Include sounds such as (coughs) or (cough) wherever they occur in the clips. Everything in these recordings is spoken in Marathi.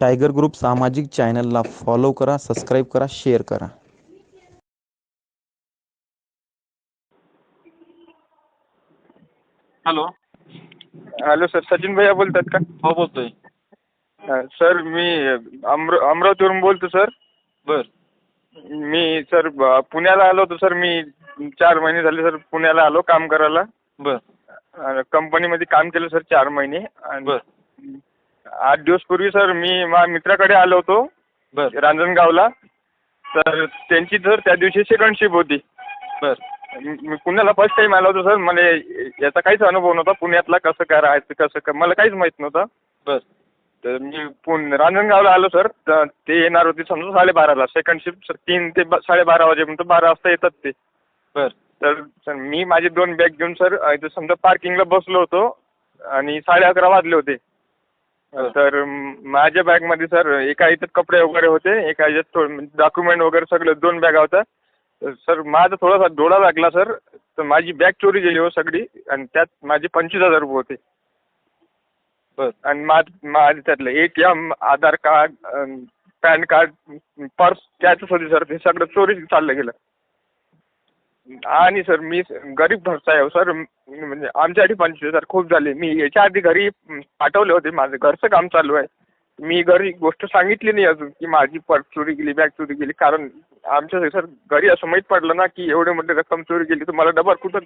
टायगर ग्रुप सामाजिक चॅनलला फॉलो करा सबस्क्राईब करा शेअर करा. हॅलो. हॅलो सर सचिन भैया बोलतात का? हो बोलतोय. हा, सर मी अमर अमरावतीवरून बोलतो सर. बर. मी सर ब- पुण्याला आलो होतो सर मी चार महिने झाले सर पुण्याला आलो काम करायला. बर. कंपनीमध्ये काम केलं सर चार महिने. आणि बर. आठ दिवस पूर्वी सर मी माझ्या मित्राकडे आलो होतो बर. रांजणगावला. तर त्यांची सर त्या दिवशी सेकंड शिप होती. बर. मी मी पुण्याला फर्स्ट टाइम आलो होतो सर. मला याचा काहीच अनुभव नव्हता. पुण्यातला कसं काय राहायचं कसं काय मला काहीच माहीत नव्हतं. बर. तर मी पुन रांजणगावला आलो सर. तर ते येणार होते समजा साडेबाराला. सेकंड शिफ्ट सर तीन ते ब- साडेबारा वाजेपर्यंत बारा वाजता येतात ते. बर. तर सर मी माझे दोन बॅग घेऊन सर इथं समजा पार्किंगला बसलो होतो आणि साडे अकरा वाजले होते. तर माझ्या बॅगमध्ये सर एका याच्यात कपडे वगैरे होते एका याच्यात थोडं म्हणजे डॉक्युमेंट वगैरे सगळं दोन बॅगा होत्या. सर माझा थोडासा डोळा लागला सर. तर माझी बॅग चोरी गेली हो सगळी आणि त्यात माझे पंचवीस हजार रुपये होते. बर आणि माझ माझं त्यातलं A T M Aadhaar card PAN card purse त्याच होती सर ते सगळं चोरी चाललं गेलं. आणि सर मी गरीब घरचा आहे हो सर. म्हणजे आमच्यासाठी पंचवीस हजार खूप झाले. मी याच्या आधी घरी पाठवले होते. माझं घरचं काम चालू आहे. मी घरी गोष्ट सांगितली नाही अजून की माझी पर्स चोरी गेली बॅग चोरी गेली. कारण आमच्या सर घरी असं माहीत पडलं ना की एवढे मोठे रक्कम चोरी गेली तर मला डबल कुठं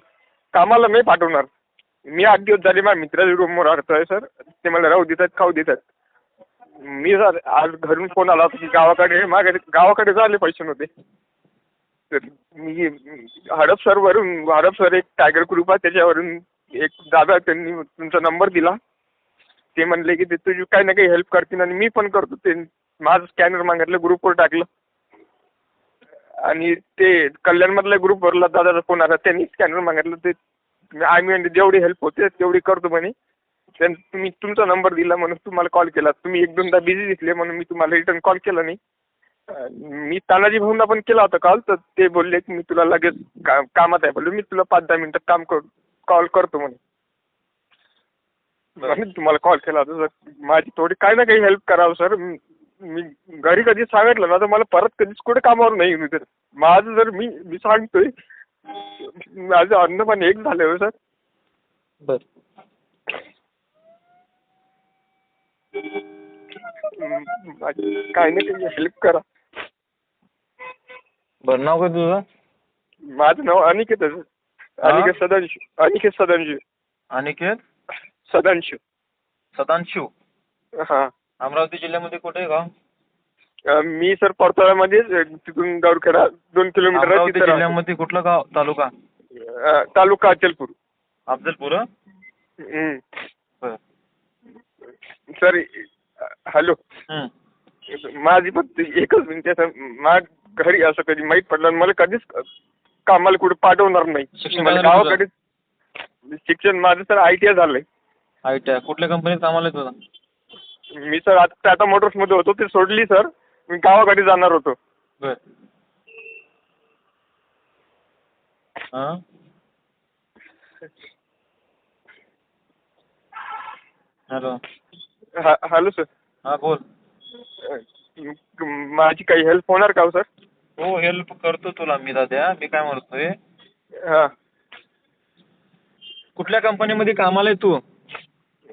कामाला मी पाठवणार. मी आठ दिवस झाले माझ्या मित्राच्या रूमवर राहतोय सर. ते मला राहू देतात खाऊ देतात मी सर आज घरून फोन आला होता की गावाकडे माझ्या गावाकडे झाले पैसे नव्हते. तर मी हडप सरवरून हडप सर एक टायगर ग्रुप आहे त्याच्यावरून एक दादा त्यांनी तुमचा नंबर दिला. ते म्हणले की ते तुझी काही ना काही हेल्प करतील आणि मी पण करतो. ते माझं स्कॅनर मागितलं ग्रुपवर टाकलं. आणि ते कल्याणमधल्या ग्रुपवरला दादाचा फोन आला त्यांनी स्कॅनर मागितलं. ते आम्ही म्हणजे जेवढी हेल्प होते तेवढी करतो म्हणे. त्यां तुम्ही तुमचा नंबर दिला म्हणून तुम्हाला कॉल केला. तुम्ही एक दोनदा बिझी दिसले म्हणून मी तुम्हाला रिटर्न कॉल केला नाही. मी तानाजी भाऊंना पण केला होता कॉल तर ते बोलले की मी तुला लगेच का कामात आहे बोलले. मी तुला पाच दहा मिनिटात काम कर कॉल करतो म्हणे. म्हणून तुम्हाला कॉल केला होता सर माझी थोडी काही ना काही हेल्प करावं सर मी घरी कधी सांगितलं ना तर मला परत कधीच कुठे कामावर नाही येऊ तर माझं जर मी मी सांगतोय माझं अन्न पण एक झालं हो सर बर. काही ना काही हेल्प करा. बर नाव काय तुझं? माझं नाव अनिकेत आहे. सर हा? अनिकेत सदांशू. अनिकेत सदांशू. अनिकेत? सदांशू. सदांशू? हां. अमरावती जिल्ह्यामध्ये कुठे आहे गाव? अं, मी सर परतळ्यामध्ये तिथून दौडखेडा दोन किलोमीटर आहे अमरावती तिथं राहतो. जिल्ह्यामध्ये कुठलं गाव तालुका? अं, तालुका अचलपूर. अफजलपूर हं? हम्म. बर. Sir hello. हं. माझी फक्त एकच आहे सर. माझ्या घरी असं कधी माहीत पडलं आणि मला कधीच कामाला कुठे पाठवणार नाही. शिक्षण मला काय झालं गावाकडे शिक्षण माझं सर आय टी आय झालंय. I T I? कुठल्या कंपनीत कामाला मी सर आता टाटा मोटर्समध्ये होतो ते सोडली सर. मी गावाकडे जाणार होतो. हां? हॅलो. हा हॅलो सर. हां बोल. माझी काही हेल्प होणार का हो सर? हो हेल्प करतो तुला मी दाद्या मी काय म्हणतोय? हां. कुठल्या कंपनीमध्ये कामाला आहे तू?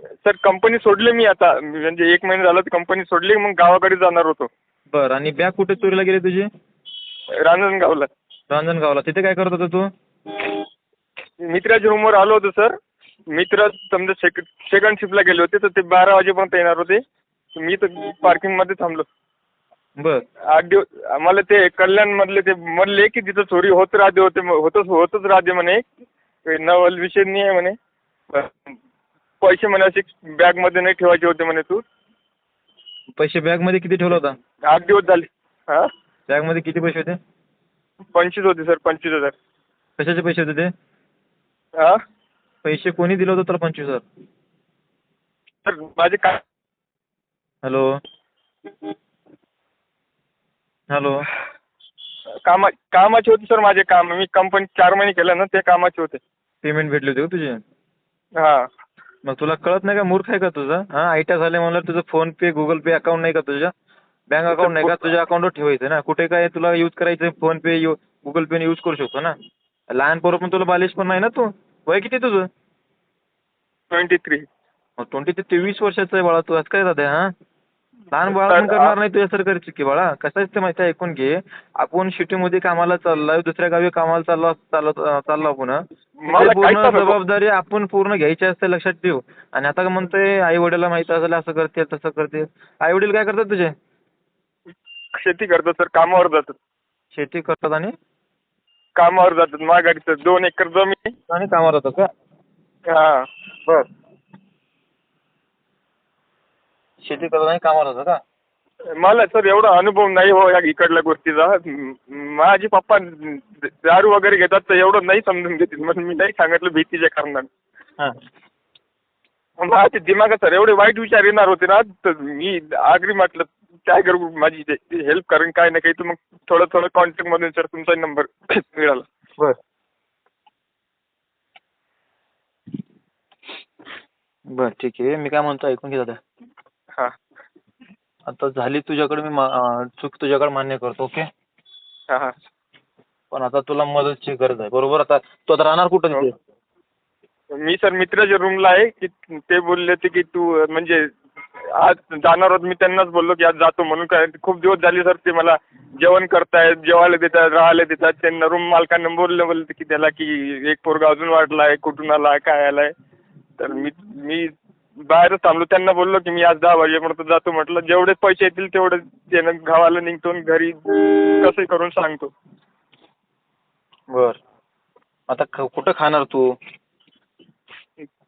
सर कंपनी सोडली मी आता. म्हणजे एक महिना झाला तर कंपनी सोडली मग गावाकडे जाणार होतो. बर आणि बॅग कुठे चोरीला गेली तुझी? रांजणगावला. रांजणगावला. तिथे काय करत होता तू? मित्राच्या रूमवर आलो होतो सर. मित्र समजा सेक सेकंड शिफ्टला गेले होते तर ते बारा वाजेपर्यंत येणार होते. मी तर पार्किंगमध्ये थांबलो. बर. आठ दिवस आम्हाला ते कल्याणमधले ते म्हणले की तिथं चोरी होत राहते होते होतच होतच राहते म्हणे. काही नवल विषय नाही आहे म्हणे. पैसे म्हणे असे बॅगमध्ये नाही ठेवायचे होते म्हणे तू. पैसे बॅगमध्ये किती ठेवला होता? आठ दिवस झाले. हां? बॅगमध्ये किती पैसे होते? पंचवीस होते सर पंचवीस हजार. कशाचे पैसे होते ते? हां? पैसे कोणी दिलं होतं तर पंचवीस हजार? सर माझे काय? हॅलो? हॅलो. कामा कामाचे होते सर माझे काम. मी कंपनी चार महिने केलं ना ते कामाचे होते. पेमेंट भेटली होती का तुझी? हां. मग तुला कळत नाही का मूर्ख आहे का तुझं? हा आय टी आय झाले म्हणलं तुझं फोन पे गुगल पे अकाउंट नाही का तुझ्या? बँक अकाउंट नाही का? तुझ्या अकाउंटवर ठेवायचं ना? कुठे काय तुला यूज करायचं PhonePe Google pay use करू शकतो ना? लहान पोरं पण तुला बालिश पण नाही ना तू? वय किती तुझं? Twenty three. ट्वेंटी ते तेवीस वर्षाचं आहे बाळा तू. असं काय दादा हा? लहान बाळा करणार नाही तुझ्यासारखं चुकी बाळा. कसं असते माहिती आहे ऐकून घे. आपण सिटीमध्ये कामाला चाललोय दुसऱ्या गावी कामाला चाललो चाललो चाललो आपण. हं. पूर्ण. जबाबदारी आपण पूर्ण घ्यायची असते लक्षात ठेव. आणि आता म्हणतोय आई वडिला माहीत असेल असं करते तसं करते आई वडील काय करतात तुझे? शेती करतो सर कामावर जातात. शेती करतात आणि? कामावर जातात माघारीचं. दोन एकर जमीन. आणि कामावर जातात का? हा. बर. शेती करतात आणि कामावर जातात का? मला सर एवढा अनुभव नाही हो या इकडल्या गोष्टीचा. म- माझे पप्पा दारू वगैरे घेतात तर एवढं नाही समजून घेतील. म्हणून मी नाही सांगितलं भीतीच्या कारणाने. हां. माझ्या दिमागात सर एवढे वाईट विचार येणार होते ना तर मी आगरी म्हटलं काय करू माझी हेल्प करेन काय नाही काही. तर मग थोडं थोडं कॉन्टॅक्ट मधून सर तुमचा नंबर (coughs) मिळाला. बर. बर ठीक आहे. मी काय म्हणतो ऐकून घे दादा. हां. आता झाली तुझ्याकडे मी मा- चूक तुझ्याकडे मान्य करतो ओके? हां हां. पण आता तुला मदतची गरज आहे बरोबर? आता तू आता राहणार कुठं. तिथे मी सर मित्राच्या रूमला आहे की ते बोलले होते की तू अं, म्हणजे आज जाणार होत मी त्यांनाच बोललो की आज जातो म्हणून काय खूप दिवस झाले सर ते मला जेवण करतायत जेवायला देतात राहायला देतात त्यांना रूम मालकांना बोललं बोलते की त्याला की एक पोरगा अजून वाढलाय कुठून आलाय काय आलाय? तर मी मी बाहेरच थांबलो. त्यांना बोललो की मी आज दहा वाजेपर्यंत जातो म्हटलं. जेवढे पैसे येतील तेवढे त्यानं गावाला निघतो आणि घरी कसंही करून सांगतो. बर. आता ख- कुठं खाणार तू?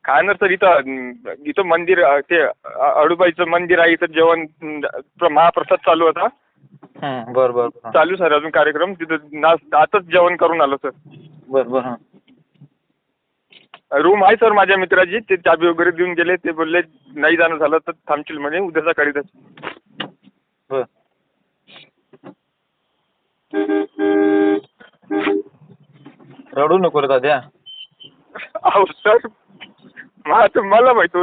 ना सर इथं इथं मंदिर अं, ते अं, अडुबाईचं मंदिर आहे इथं जेवण अं, प्र- महाप्रसाद चालू होता. हं, बर बर बर. चालू सर अजून कार्यक्रम. तिथं नाच आताच जेवण करून आलो सर. बर बर हां. रूम आहे सर माझ्या मित्राची. ते चाबी वगैरे देऊन गेले. ते बोलले नाही जाणं झालं तर थांबशील म्हणे उद्या सकाळी तर बर. रडू नको रे दाद्या. अहो सर मला मला माहीत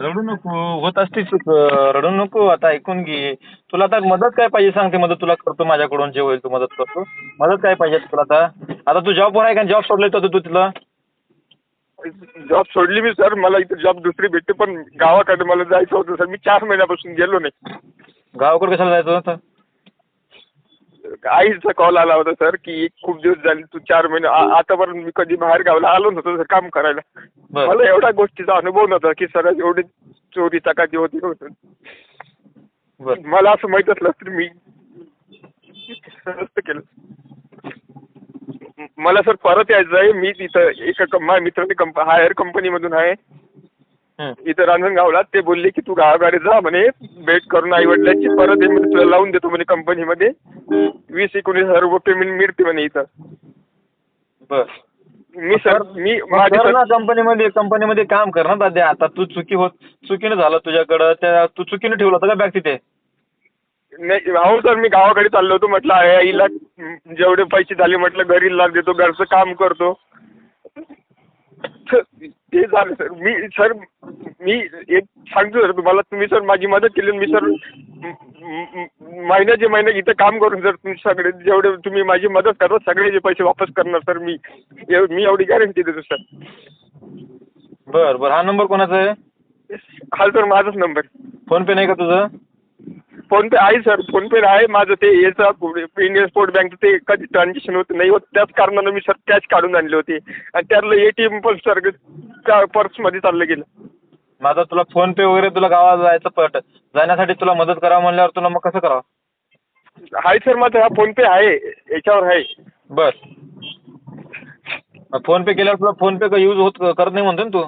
रडू नको. होत असते चूक रडू नको. आता ऐकून घे. तुला आता मदत काय पाहिजे सांग ते मदत तुला करतो माझ्याकडून. जे होईल तू मदत करतो. मदत काय पाहिजे तुला आता? आता तू जॉबवर आहे का? जॉब सोडले तर तू तिथलं? जॉब सोडली मी सर. मला इथं जॉब दुसरी भेटते पण गावाकडे मला जायचं होतं सर. मी चार महिन्यापासून गेलो नाही. गावाकडे कशाला जायचं होतं? आईचा कॉल आला होता सर की खूप दिवस झाले तू चार महिने आ- आतापर्यंत मी कधी बाहेर गावाला आलो नव्हतो सर काम करायला. बरं. मला एवढ्या गोष्टीचा अनुभव नव्हता की सर एवढी चोरी चकाती होती बरं. मला असं माहीत असलं तर मी केलं. मला सर परत यायचं आहे. मी तिथं एका माझ्या मित्राने कंप हायर कंपनीमधून आहे. इथं रांजणगावला. ते बोलले की तू गावाकडे जा म्हणे. भेट करून आई वडिलांची परत तुला लावून देतो म्हणे कंपनीमध्ये. वीस एकोणीस हजार रुपये पेमेंट मिळते म्हणे इथं. बर. मी सर मी माझे कर सर ना कंपनीमध्ये कंपनीमध्ये काम कर ना दाद्या आता तू चुकी होत चुकीनं झालं तुझ्याकडं. त्या तू चुकीनं ठेवलं होतं का बॅग तिथे? नाही हो सर मी गावाकडे चाललो होतो म्हटलं आई आईला जेवढे पैसे झाले म्हटलं घरी लाग देतो घरचं काम करतो. सर, ते झालं सर. मी सर मी एक सांगतो सर तुम्हाला तुम्ही सर माझी मदत केली आणि मी सर महिन्याचे महिने इथं काम करून सर तुम्ही सगळे जेवढे तुम्ही माझी मदत करता सगळेचे पैसे वापस करणार सर मी. एव- मी एवढी गॅरंटी देतो सर. बर बर. हा नंबर कोणाचा आहे? हा सर माझाच नंबर फोन पे नाही का तुझं? फोन पे आहे सर. फोन पे आहे माझं ते याचं इंडियन स्पोर्ट बँक ते कधी ट्रान्झॅक्शन होत नाही होत. त्याच कारणानं मी सर कॅश काढून आणले होते. आणि त्यातलं ए टी एम पण सर त्या पर्समध्ये चाललं गेलं. माझा तुला फोन पे वगैरे तुला गावाला जायचं पट. जाण्यासाठी तुला मदत करावं म्हणल्यावर तुला मग कसं करावं? आहे सर माझा हा फोन पे आहे. याच्यावर आहे. बर. फोन पे केल्यावर तुला फोन पे यूज होत करत नाही म्हणतो ना तू?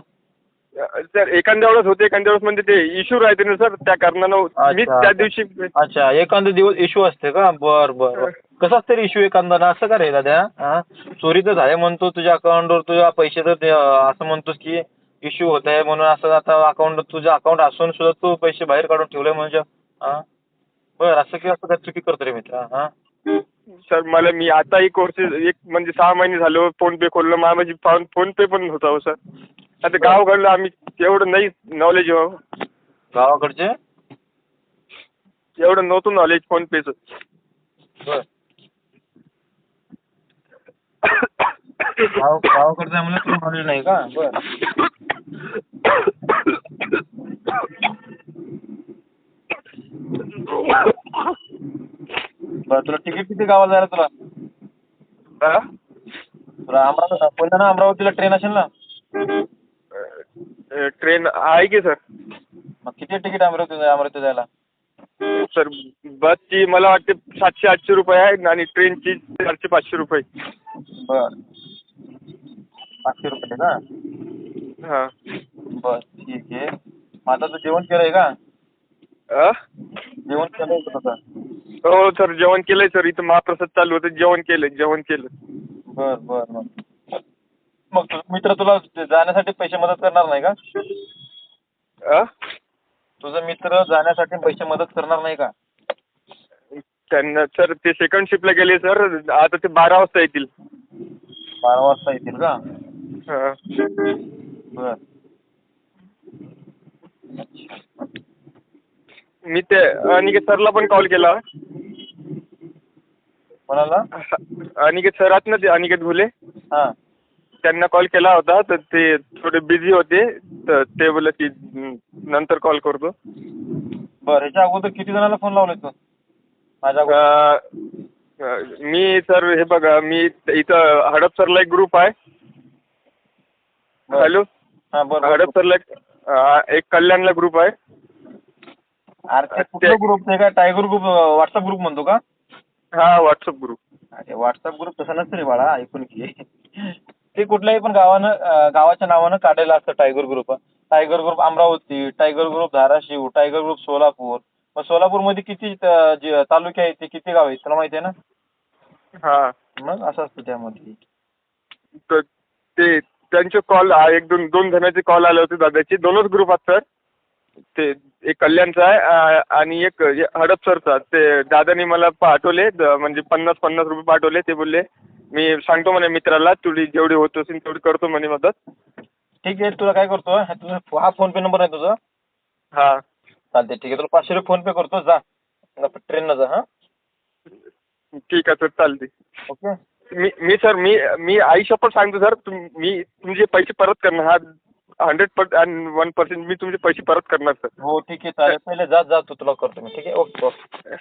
सर एखाद्या वेळेस होते एखाद्या वेळेस म्हणजे ते इश्यू राहते ना सर त्या कारणानं मी. त्या दिवशी अच्छा एखादा दिवस इश्यू असते का? बर बर. बर. कसाच तरी इश्यू एखादा ना असं का रे दादा? चोरी तर झाले म्हणतो तुझ्या अकाउंटवर तुझ्या पैसे तर असं म्हणतोस की इश्यू होत आहे म्हणून असं आता अकाउंट तुझं अकाउंट असून सुद्धा तू पैसे बाहेर काढून ठेवले म्हणजे बर असं की असं काय चुकी करतो रे मित्र हा सर मला मी आता एक वर्ष एक म्हणजे सहा महिने झालो फोन पे खोललं मा- माझी फोन पे पण होता हो सर. आता गावाकडलं आम्ही एवढं नाही नॉलेज गावाकडचे? एवढं नव्हतं नॉलेज फोन पेचं बर. गाव गावाकडचं आहे म्हणून तुला नॉलेज नाही का? बर. बर तुला तिकीट किती गावाला जायला तुला? हा? तुला अमरावती पहिलं ना अमरावतीला ट्रेन असेल ना? ट्रेन आहे की सर? मग किती तिकीट अमरावती अमरावती जायला सर बसची मला वाटते सातशे आठशे रुपये आहे आणि ट्रेनची चारशे पाचशे रुपये. बर. पाचशे रुपये का? हां. बर ठीक आहे. मग आता तू जेवण केलंय का? अ? जेवण केलंय का तुझं? हो सर जेवण केलंय सर. इथं महाप्रसाद चालू होतं. जेवण केलं जेवण केलं. बर बर मग मग तुझा मित्र तुला जाण्यासाठी पैसे मदत करणार नाही का? अ? तुझा मित्र जाण्यासाठी पैसे मदत करणार नाही का? त्यांना सर ते सेकंड शिफ्टला गेले सर आता ते बारा वाजता येतील. बारा वाजता येतील का? हां. बर. मी ते अनिकेत सरला पण कॉल केला. कोणाला? अनिकेत सर आहेत ना ते अनिकेत भुले. हां. त्यांना कॉल केला होता तर ते थोडे बिझी होते तर ते बोलले की "हं, नंतर कॉल करतो. बर ह्याच्या अगोदर किती जणांना फोन लावले तू माझ्या अगोदर अ, अ, मी सर हे बघा मी इथं हडपसरला एक ग्रुप आहे. बरं. हॅलो हां बरं हडपसरला एक अ, एक कल्याणला ग्रुप आहे. अरे ते कुठला ग्रुप ते काय टायगर ग्रुप व्हॉट्सअप ग्रुप म्हणतो का? हा व्हॉट्सअप ग्रुप अरे व्हॉट्सअप ग्रुप तसा नसतं रे बाळा ऐकून घे. ते कुठल्याही पण गावानं गावाच्या नावानं काढलेलं असतं tiger group tiger group Amravati tiger group Dharashiv tiger group Solapur. मग सोलापूरमध्ये किती तालुके आहेत ते किती गाव आहेत? तुला माहिती आहे ना? हा. मग असं असतं त्यामध्ये. ते त्यांचे कॉल एक दोन दोन जणांचे कॉल आले होते दादाचे. दोनच ग्रुप आहेत सर ते एक कल्याणचा आहे आणि एक हे हडपसरचा ते दादानी मला पाठवले म्हणजे पन्नास पन्नास रुपये पाठवले ते बोलले मी सांगतो म्हणे मित्राला तुझी जेवढी होत असेल तेवढी करतो म्हणे मदत. ठीक आहे तुला काय करतो? हा तुझा हा फोन पे नंबर आहे तुझा? हा. चालते ठीक आहे. तुला पाचशे रुपये फोन पे करतो जा. ट्रेननं जा हां. ठीक आहे सर चालते ओके. मी मी सर मी मी आई शपथ सांगतो सर तुम मी तुमचे पैसे परत करणार हा हंड्रेड पर्सेंट वन पर्सेंट मी तुमचे पैसे परत करणार सर. हो ठीक आहे चालेल. पहिले जा जा तू तुला करतो मी ठीक आहे? Okay okay.